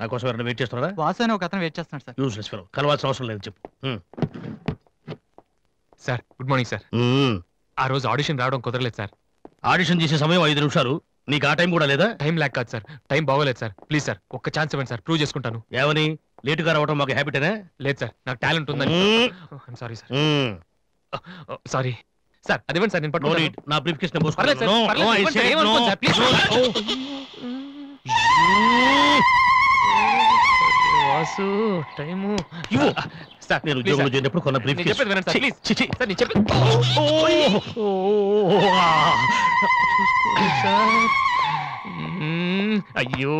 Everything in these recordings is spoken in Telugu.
నా కోసం ఎవరైనా వెయిట్ చేస్తున్నారా? వాసు అని ఒక అతను వెయిట్ చేస్తున్నాడు సార్. యూస్లెస్ ఫెలో కలవాల్సిన అవసరం లేదు చెప్పు. Sir good morning sir. ఆ రోజు ఆడిషన్ రావడం కుదరలేదు సార్. ఆడిషన్ చేసే సమయం ఐదు నిమిషాలు. నీకు ఆ టైం కూడా లేదా? టైం ల్యాక్ కాదు సార్. టైం బాగోలేదు సార్. ప్లీజ్ సార్ ఒక్క ఛాన్స్ ఇవ్వండి సార్. ప్రూవ్ చేసుకుంటాను. ఏమని? లేటుగా రావడం మాకు హ్యాబిటేనా లేదు సార్. నాకు టాలెంట్ ఉందని. Sorry sir hmm. Sorry sir అది ఇవ్వండి సార్ నేను పట్టుకుంటాను. నా బ్రీఫ్ కేసు పర్లేదు సార్, పర్లేదు, ఇవ్వండి sir, sir, please. Vasu time. Sir నేను ఉద్యోగంలో. చేరినప్పుడు కొన్న బ్రీఫ్ నేను చెప్పేది వినండి సార్, please. సార్ నేను చెప్పేది సార్. అయ్యో.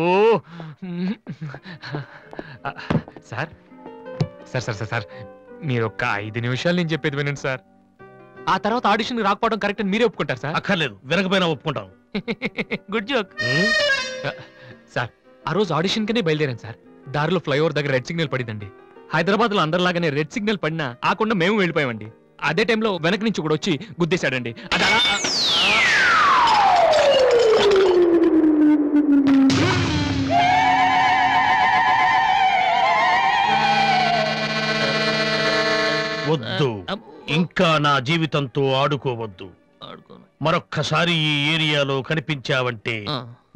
Sir. Sir sir sir sir. మీరు ఒక్క ఐదు నిమిషాలు నేను చెప్పేది వినండి సార్. ఆ తర్వాత ఆడిషన్ రాకపోవడం కరెక్ట్ అని మీరే ఒప్పుకుంటారు సార్? అక్కర్లేదు. వినకపోయినా ఒప్పుకుంటాను. Good joke? సార్ ఆ రోజు ఆడిషన్ కనే బయలుదేరాను సార్. దారిలో ఫ్లైఓవర్ దగ్గర రెడ్ సిగ్నల్ పడిందండి. హైదరాబాద్లో అందరిలాగానే రెడ్ సిగ్నల్ పడినా ఆకుండా మేము వెళ్ళిపోయామండి. అదే టైంలో వెనక నుంచి కూడా వచ్చి గుద్దేశాడండి. అది అలా వద్దు. ఇంకా నా జీవితంతో ఆడుకోవద్దు. మరొక్కసారి ఈ ఏరియాలో కనిపించావంటే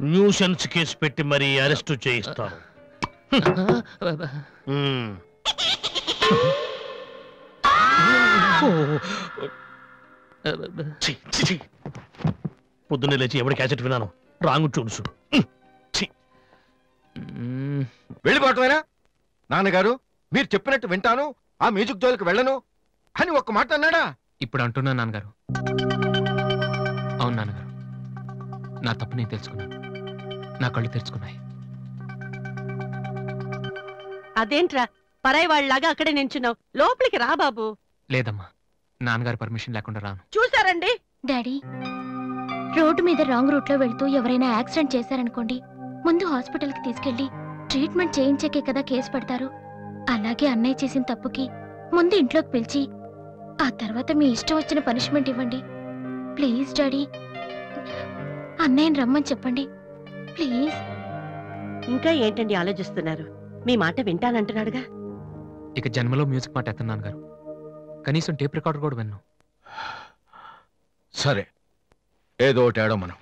న్యూసెన్స్ కేసు పెట్టి మరీ అరెస్టు చేయిస్తాను. ఛీ, ఛీ, ఛీ. పొద్దున్నే లేచి ఎవడి క్యాసెట్ విన్నాను? రాంగ్ చూడుసు. వెళ్ళిపోవటమేనా? నాన్నగారు మీరు చెప్పినట్టు వింటాను ఆ మ్యూజిక్ జోలికి వెళ్ళను అని ఒక్క మాట అన్నాడా? ఇప్పుడు అంటున్నా నాన్నగారు. అవును నాన్నగారు. నా తప్పు నేను తెలుసుకున్నాను. నా కళ్ళు తెరుచుకున్నాయి. అదేంట్రా? పరాయి వాళ్ళలాగా అక్కడే నించున్నావు. లోపలికి రా బాబు. లేదమ్మా. నాన్నగారి పర్మిషన్ లేకుండా రాను. చూసారండి డాడీ రోడ్డు మీద రాంగ్ రూట్లో వెళ్తూ ఎవరైనా యాక్సిడెంట్ చేశారనుకోండి ముందు హాస్పిటల్కి తీసుకెళ్ళి ట్రీట్మెంట్ చేయించాకే కదా కేసు పెడతారు. అలాగే అన్నయ్య చేసిన తప్పుకి ముందు ఇంట్లోకి పిలిచి ఆ తర్వాత మీ ఇష్టం వచ్చిన పనిష్మెంట్ ఇవ్వండి. ప్లీజ్ డాడీ అన్నయ్యని రమ్మని చెప్పండి. ప్లీజ్. ఇంకా ఏంటండి ఆలోచిస్తున్నారు? మీ మాట వింటానంటున్నాడుగా. ఇక జన్మలో మ్యూజిక్ మాట ఎత్తను నాన్నగారు. కనీసం టేప్ రికార్డర్ కూడా విన్ను. సరే. ఏదో ఒకటి ఏడో మనం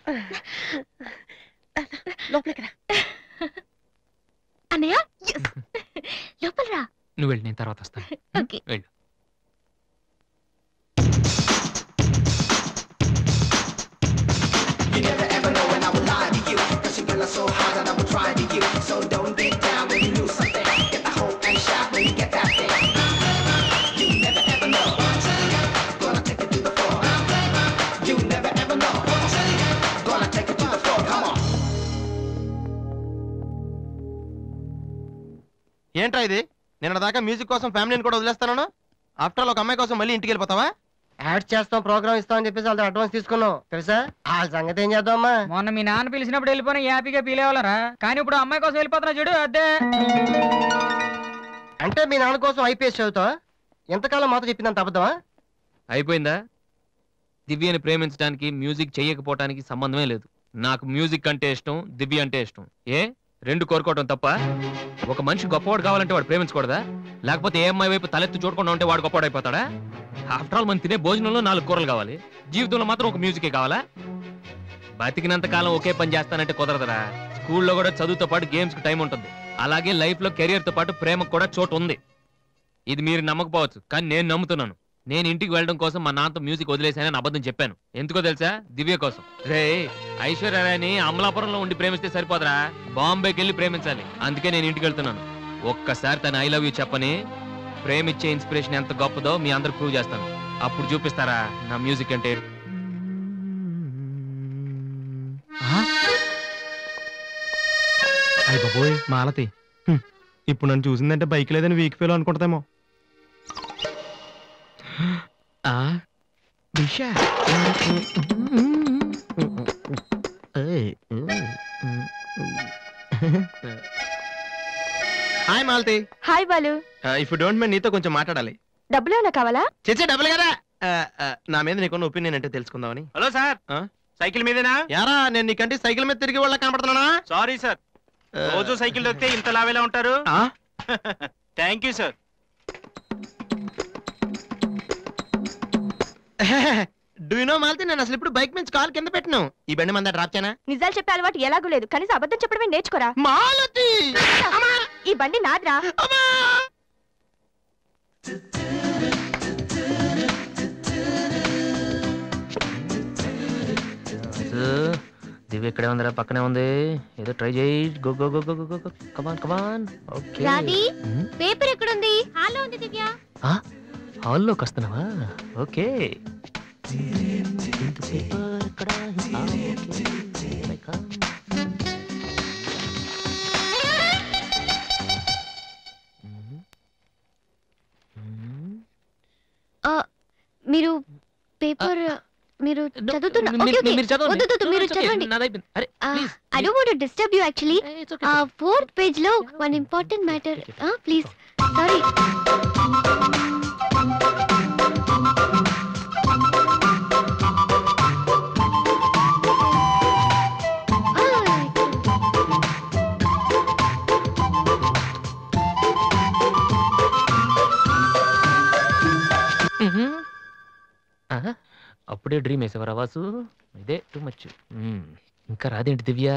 లోపలికి రా. అన్నయ్య? లోపల రా నువ్వు వెళ్ళి నేను తర్వాత వస్తాను. ఓకే. వెళ్ళు. ఏంట్రా దాకా మ్యూజిక్ కోసం ఫ్యామిలీని కూడా వదిలేస్తాను ఆఫ్టర్ ఆల్ ఒక అమ్మాయి కోసం మళ్ళీ ఇంటికి వెళ్ళిపోతావా? యాడ్ చేస్తాం ప్రోగ్రామ్ ఇస్తాం అని చెప్పేసి వాళ్ళతో అడ్వాన్స్ తీసుకున్నాం. తెలుసా? ఆ సంగతి ఏం చేద్దామా మొన్న మీ నాన్న పిలిచినప్పుడు వెళ్ళిపోయిన హ్యాపీగా ఫీల్ అవ్వాలరా కానీ ఇప్పుడు అమ్మాయి కోసం వెళ్ళిపోతున్నా చూడు అదే. అంటే మీ నాన్న కోసం ఐపీఎస్ చదువుతావా? ఎంతకాలం మాతో చెప్పిందంత అబద్ధమా? అయిపోయిందా? దివ్యని ప్రేమించడానికి మ్యూజిక్ చెయ్యకపోవటానికి సంబంధమే లేదు. నాకు మ్యూజిక్ అంటే ఇష్టం దివ్య అంటే ఇష్టం. ఏ? రెండు కోరుకోవటం తప్ప ఒక మనిషి గొప్పవాడు కావాలంటే వాడు ప్రేమించకూడదా? లేకపోతే ఏ అమ్మాయి వైపు తలెత్తి చూడకుండా ఉంటే వాడు గొప్పవాడు అయిపోతాడా ఆఫ్టర్ ఆల్ మనం తినే భోజనంలో నాలుగు కూరలు కావాలి. జీవితంలో మాత్రం ఒక మ్యూజికే కావాలా? బతికినంత కాలం ఒకే పని చేస్తానంటే కుదరదురా. స్కూల్లో కూడా చదువుతో పాటు గేమ్స్కి టైం ఉంటుంది. అలాగే లైఫ్లో కెరియర్తో పాటు ప్రేమకు కూడా చోటు ఉంది. ఇది మీరు నమ్మకపోవచ్చు కానీ నేను నమ్ముతున్నాను. నేను ఇంటికి వెళ్ళడం కోసం మా నాన్నతో మ్యూజిక్ వదిలేశానని అబద్ధం చెప్పాను. ఎందుకో తెలుసా? దివ్య కోసం. రే ఐశ్వర్యరాయని అమలాపురంలో ఉండి ప్రేమిస్తే సరిపోదరా. బాంబేకి వెళ్ళి ప్రేమించాలి. అందుకే నేను ఇంటికి వెళ్తున్నాను. ఒక్కసారి తన ఐ లవ్ యూ చెప్పని ప్రేమిచ్చే ఇన్స్పిరేషన్ ఎంత గొప్పదో మీ అందరు ప్రూవ్ చేస్తాను. అప్పుడు చూపిస్తారా నా మ్యూజిక్ అంటే? అయ్య బాబోయ్ మాలతి. ఇప్పుడు నన్ను చూసిందంటే బైక్ లేదని వీక్ ఫీల్ అనుకుంటామేమో ఆ? Disha? Hi Malathi. Hi Balu. If don't mind నీతో కొంచెం మాట్లాడాలి. డబ్బులు ఏమైనా కావాలా? చేసే డబ్బులు కదా. నా మీద నీకున్న ఒపీనియన్ అంటే తెలుసుకుందామని. Hello sir? సైకిల్ మీదేనా? యారా నేను నీకంటే సైకిల్ మీద తిరిగి వాళ్ళ కనపడుతున్నానా? Sorry sir. రోజు సైకిల్ దొక్కితే ఇంత లావేలా ఉంటారు? ఆ? Thank you sir. Do know Malti నేను అసలు ఇప్పుడు బైక్ మీద కాల్ కింద పెట్టను. ఈ బండి మంద డ్రాప్ చేయనా? నిజాలు చెప్పే అలవాటు ఎలాగూ లేదు. కనీసం అబద్ధం చెప్పడమే నేర్చుకోరా. మాలతి! ఈ బండి నాద్రా. దివ్య ఇక్కడే ఉందిరా పక్కనే ఉంది. ఏదో ట్రై చేయి. Go go go go go come on come on okay Radhi paper ఎక్కడుంది? హాల్లో ఉంది దివ్య. హాల్లోకి వస్తున్నావా? ఓకే మీరు పేపర్ మీరు చదువుతున్న ఓకే, ఓకే. మీరు చదవండి. మీరు. చదవండి. అరే please I don't want to disturb you actually fourth పేజ్లో one important matter please sorry అప్పుడే డ్రీమ్ వేసేవారా వాసు ఇదే టూ మచ్ ఇంకా రాదేంటి దివ్య.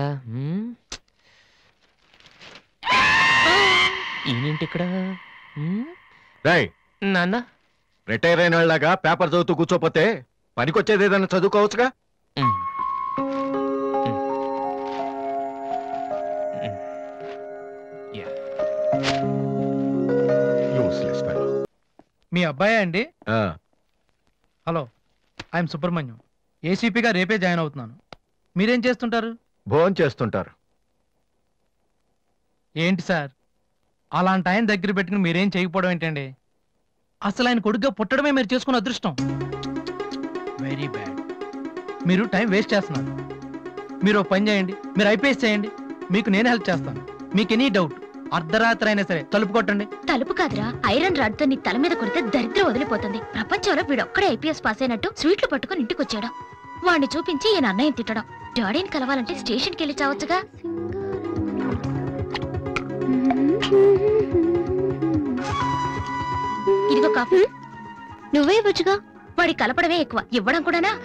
ఈయనేంటి ఇక్కడ మ్మ్? రై నాన్న? రిటైర్ అయిన వాళ్ళగా పేపర్ చదువుతూ కూర్చోపోతే పనికొచ్చేది ఏదైనా చదువుకోవచ్చుగా. మీ అబ్బాయే అండి? ఆ, హలో ఐఎమ్ సుబ్రహ్మణ్యం. ఏసీపీగా రేపే జాయిన్ అవుతున్నాను. మీరేం చేస్తుంటారు? భోజనం చేస్తుంటారు. ఏంటి సార్? అలాంటి ఆయన దగ్గర పెట్టుకుని మీరేం చేయకపోవడం ఏంటండి? అసలు ఆయన కొడుగ్గా పుట్టడమే మీరు చేసుకున్న అదృష్టం. వెరీ బ్యాడ్ మీరు టైం వేస్ట్ చేస్తున్నారు. మీరు పని చేయండి మీరు ఐపీఎస్ చేయండి మీకు నేను హెల్ప్ చేస్తాను. మీకు ఎనీ డౌట్ అర్ధరాత్రి అయినా సరే తలుపు కొట్టండి. తలుపు కాదురా ఐరన్ రాడ్తో నీ తల మీద కొడితే దరిద్రం వదిలిపోతుంది. ప్రపంచంలో వీడొక్కడే ఐపీఎస్ పాస్ అయినట్టు స్వీట్లు పట్టుకుని ఇంటికి వచ్చాడు వాడిని చూపించి ఈయన అన్నయ్య తిట్టడం. డాడీని కలవాలంటే స్టేషన్కి వెళ్ళి చావచ్చుగా? ఇదిగో కాఫీ. నువ్వే ఇవ్వచ్చుగా? వాడి కలపడమే ఎక్కువ. ఇవ్వడం కూడానా?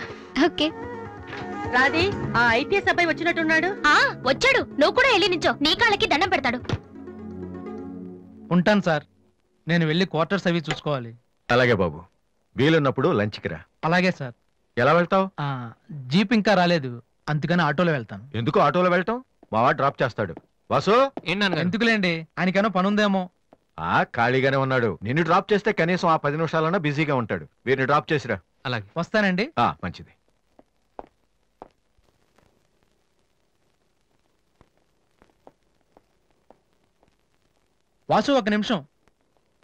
ఓకే. రాది ఆ ఐపీఎస్ అబ్బాయి వచ్చినట్టున్నాడు? ఆ వచ్చాడు. నువ్వు కూడా వెళ్ళి నించో నీ కాళ్ళకి దండం పెడతాడు. ఉంటాను సార్. నేను వెళ్ళి క్వార్టర్స్ అవి చూసుకోవాలి. అలాగే బాబు. వీలున్నప్పుడు లంచ్కి రా. అలాగే సార్. ఎలా వెళ్తావు? ఆ, జీప్ ఇంకా రాలేదు. అందుకని ఆటోలో వెళ్తాను. ఎందుకు ఆటోలో వెళ్ళటం మావా డ్రాప్ చేస్తాడు. వాసు? ఎందుకులేండి? ఆయనకేమో పని ఉందేమో ఆ ఖాళీగానే ఉన్నాడు. నిన్ను డ్రాప్ చేస్తే కనీసం ఆ పది నిమిషాలన్నా బిజీగా ఉంటాడు. వీరిని డ్రాప్ చేసిరా. అలాగే. వస్తానండి. ఆ మంచిది. వాసు ఒక నిమిషం.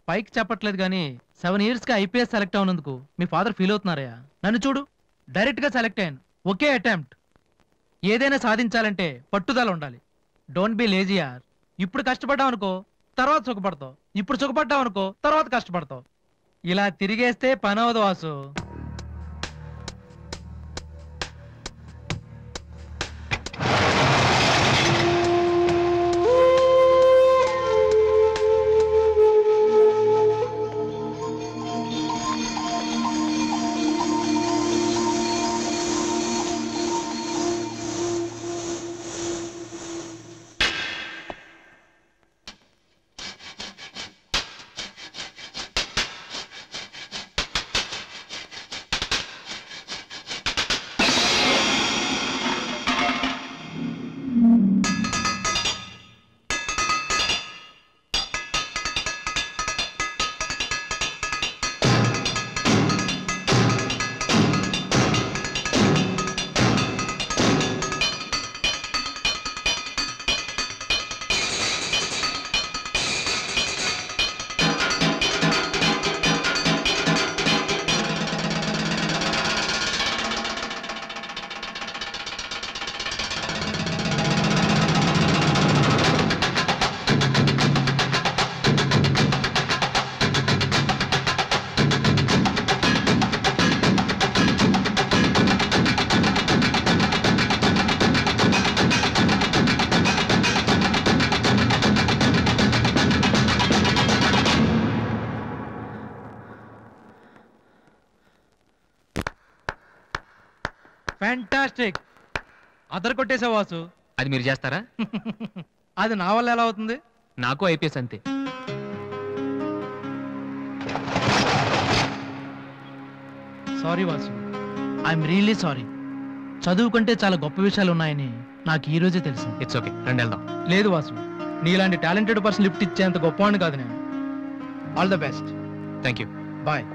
పైకి చెప్పట్లేదు కానీ సెవెన్ ఇయర్స్గా ఐపీఎస్ సెలెక్ట్ అవునందుకు మీ ఫాదర్ ఫీల్ అవుతున్నారయ్యా. నన్ను చూడు డైరెక్ట్గా సెలెక్ట్ అయ్యాను. ఒకే అటెంప్ట్. ఏదైనా సాధించాలంటే పట్టుదల ఉండాలి. డోంట్ బి లేజీ ఇప్పుడు కష్టపడ్డావు అనుకో తర్వాత సుఖపడతావు. ఇప్పుడు సుఖపడ్డావు అనుకో తర్వాత కష్టపడతావు. ఇలా తిరిగేస్తే పని అవదు వాసు. ఫ్యాంటాస్టిక్ అదర్ కొట్టేసావు వాసు. అది మీరు చేస్తారా? అది నా వల్ల ఎలా అవుతుంది? నాకు ఐపీఎస్ అంతే. Sorry Vasu. I'm really sorry చదువుకుంటే చాలా గొప్ప విషయాలు ఉన్నాయని నాకు ఈ రోజే తెలిసింది ఇట్స్ ఓకే రండి వెళ్దాం. లేదు వాసు. నీలాంటి టాలెంటెడ్ పర్సన్ లిఫ్ట్ ఇచ్చేంత గొప్పవాడిని కాదు నేను. All the best thank you bye